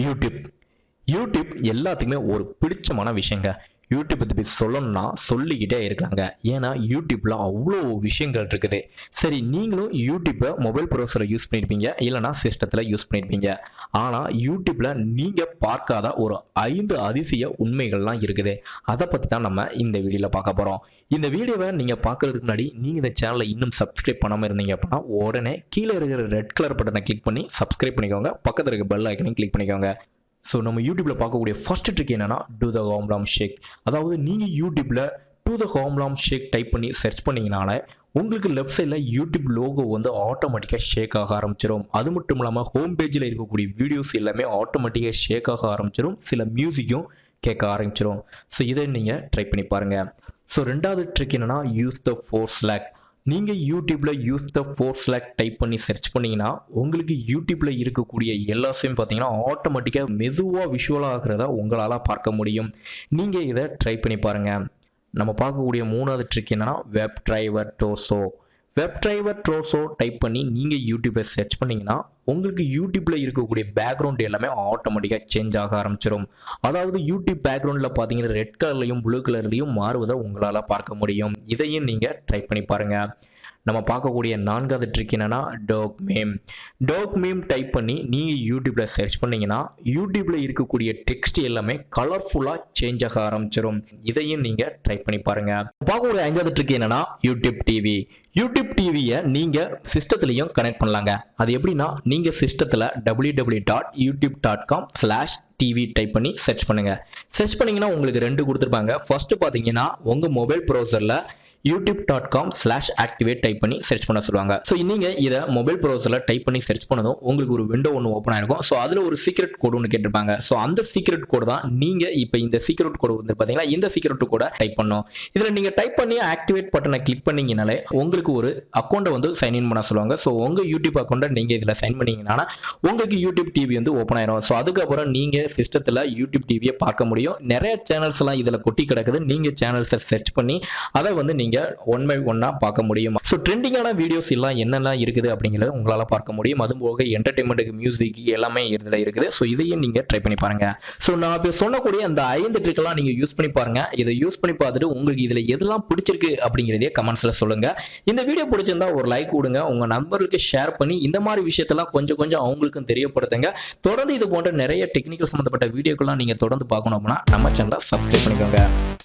YouTube. YouTube எல்லாத்துக்குமே ஒரு பிடிச்சமான விஷயங்க. யூடியூப் பற்றி சொல்லணும்னா சொல்லிக்கிட்டே இருக்கிறாங்க ஏன்னா யூடியூப்பில் அவ்வளோ விஷயங்கள் இருக்குது. சரி நீங்களும் யூடியூப்பை மொபைல் ப்ரௌசரில் யூஸ் பண்ணியிருப்பீங்க இல்லைனா சிஸ்டத்தில் யூஸ் பண்ணியிருப்பீங்க ஆனால் யூடியூப்பில் நீங்கள் பார்க்காத ஒரு ஐந்து அதிசய உண்மைகள்லாம் இருக்குது. அதை பற்றி தான் நம்ம இந்த வீடியோவில் பார்க்க போகிறோம் இந்த வீடியோவை நீங்கள் பார்க்குறதுக்கு முன்னாடி நீங்கள் இந்த சேனலை இன்னும் சப்ஸ்கிரைப் பண்ணாமல் இருந்தீங்க அப்படின்னா உடனே கீழே இருக்கிற ரெட் கலர் பட்டனை கிளிக் பண்ணி சப்ஸ்கிரைப் பண்ணிக்கோங்க. பக்கத்தில் இருக்க பெல் ஐக்கனையும் கிளிக் பண்ணிக்கோங்க. ஸோ நம்ம யூடியூப்பில் பார்க்கக்கூடிய ஃபர்ஸ்ட் ட்ரிக் என்னன்னா டூ த ஹோம்லாம் ஷேக் அதாவது நீங்கள் யூடியூப்பில் டூ த ஹோம்லாம் ஷேக் டைப் பண்ணி சர்ச் பண்ணிங்கனால உங்களுக்கு லெஃப்ட் சைடில் யூடியூப் லோகோ வந்து ஆட்டோமேட்டிக்காக ஷேக் ஆக ஆரம்பிச்சிடும் அது மட்டும் இல்லாமல் ஹோம் பேஜில் இருக்கக்கூடிய வீடியோஸ் எல்லாமே ஆட்டோமேட்டிக்காக ஷேக் ஆக ஆரம்பிச்சிடும் சில மியூசிக்கும் கேட்க ஆரம்பிச்சிடும் ஸோ இதை நீங்கள் ட்ரை பண்ணி பாருங்கள் ஸோ ரெண்டாவது ட்ரிக் என்னென்னா யூஸ் த ஃபோர் ஸ்லாக் நீங்கள் யூடியூப்பில் use the four slack type பண்ணி சர்ச் பண்ணிங்கன்னா உங்களுக்கு யூடியூப்பில் இருக்கக்கூடிய எல்லாத்தையும் பார்த்தீங்கன்னா ஆட்டோமேட்டிக்காக மெதுவாக விஷுவலாக ஆகிறத உங்களால் பார்க்க முடியும். நீங்கள் இதை ட்ரை பண்ணி பாருங்கள் நம்ம பார்க்கக்கூடிய மூணாவது ட்ரிக் என்னென்னா web driver டோசோ web driver ட்ரோஸோ type பண்ணி நீங்கள் யூடியூப்பில் சர்ச் பண்ணிங்கன்னா உங்களுக்கு யூடியூப்பில் இருக்கக்கூடிய பேக்ரவுண்ட் எல்லாமே ஆட்டோமேட்டிக்காக சேஞ்ச் ஆக ஆரம்பிச்சிடும் அதாவது யூடியூப் பேக்ரவுண்டில் பார்த்தீங்கன்னா ரெட் கலர்லையும் ப்ளூ கலர்லையும் மாறுவதை உங்களால் பார்க்க முடியும். இதையும் நீங்கள் ட்ரை பண்ணி பாருங்கள் நம்ம பார்க்கக்கூடிய நான்காவது ட்ரிக் என்னன்னா dog meme dog meme type பண்ணி நீங்கள் யூடியூப்பில் சர்ச் பண்ணீங்கன்னா யூடியூப்பில் இருக்கக்கூடிய டெக்ஸ்ட் எல்லாமே கலர்ஃபுல்லாக சேஞ்ச் ஆக ஆரம்பிச்சிடும் இதையும் நீங்கள் ட்ரை பண்ணி பாருங்கள் பார்க்கக்கூடிய ஐந்தாவது ட்ரிக் என்னன்னா யூடியூப் டிவி யூடியூப் டிவியை நீங்கள் சிஸ்டத்துலையும் கனெக்ட் பண்ணலாங்க. அது எப்படின்னா நீங்கள் சிஸ்டத்தில் W W dot YouTube dot com slash TV type பண்ணி சர்ச் பண்ணுங்க. சர்ச் பண்ணீங்கன்னா உங்களுக்கு ரெண்டு கொடுத்துருப்பாங்க. ஃபர்ஸ்ட் பார்த்தீங்கன்னா உங்கள் மொபைல் ப்ரௌசரில் YouTube dot com slash activate type பண்ணி சர்ச் பண்ண சொல்லுவாங்க. ஸோ நீங்கள் இதை மொபைல் ப்ரௌசரில் டைப் பண்ணி சர்ச் பண்ணதும் உங்களுக்கு ஒரு விண்டோ ஒன்று ஓப்பன் ஆயிருக்கும். ஸோ அதில் ஒரு சீக்ரெட் கோடு ஒன்று கேட்டிருப்பாங்க. ஸோ அந்த சீக்ரெட் கோடு தான் நீங்கள் இப்போ இந்த சீக்ரெட் கோடு வந்து பார்த்தீங்கன்னா இந்த சீக்ரெட் கூட டைப் பண்ணும் இதில் நீங்கள் டைப் பண்ணி ஆக்டிவேட் பட்டனை கிளிக் பண்ணீங்கனாலே உங்களுக்கு ஒரு அக்கௌண்ட்டை வந்து சைன் இன் பண்ண சொல்லுவாங்க. ஸோ உங்கள் யூடியூப் அக்கௌண்ட்டை நீங்கள் இதில் சைன் பண்ணீங்கன்னா உங்களுக்கு யூடியூப் டிவி வந்து ஓப்பன் ஆயிரும். ஸோ அதுக்கப்புறம் நீங்கள் சிஸ்டத்தில் யூடியூப் டிவியை பார்க்க முடியும். நிறைய சேனல்ஸ் எல்லாம் இதில் கொட்டி கிடக்குது. நீங்கள் சேனல்ஸை சர்ச் பண்ணி அதை வந்து நீங்கள் ஒன் பை ஒன்னாக பார்க்க முடியும். ஸோ ட்ரெண்டிங்கான வீடியோஸ் எல்லாம் என்னெல்லாம் இருக்குது அப்படிங்கிறத உங்களால் பார்க்க முடியும். அது போக என்டர்டைன்மெண்ட்டுக்கு மியூசிக் எல்லாமே இதில் இருக்குது. ஸோ இதையும் நீங்கள் ட்ரை பண்ணி பாருங்க. ஸோ நான் இப்போ சொன்னக்கூடிய அந்த ஐந்து ட்ரிக்கெல்லாம் நீங்கள் யூஸ் பண்ணி பாருங்க. இதை யூஸ் பண்ணி பார்த்துட்டு உங்களுக்கு இதில் எதெல்லாம் பிடிச்சிருக்கு அப்படிங்கிறதே கமெண்ட்ஸில் சொல்லுங்கள் இந்த வீடியோ பிடிச்சிருந்தா ஒரு லைக் கொடுங்க. உங்கள் நண்பர்களுக்கு ஷேர் பண்ணி இந்த மாதிரி விஷயத்தெல்லாம் கொஞ்சம் கொஞ்சம் அவங்களுக்கும் தெரியப்படுத்துங்க. தொடர்ந்து இது போன்ற நிறைய டெக்னிக்கல் சம்மந்தப்பட்ட வீடியோக்கெல்லாம் நீங்கள் தொடர்ந்து பார்க்கணும் அப்படின்னா நம்ம சேனலை சப்ஸ்கிரைப் பண்ணிக்கோங்க.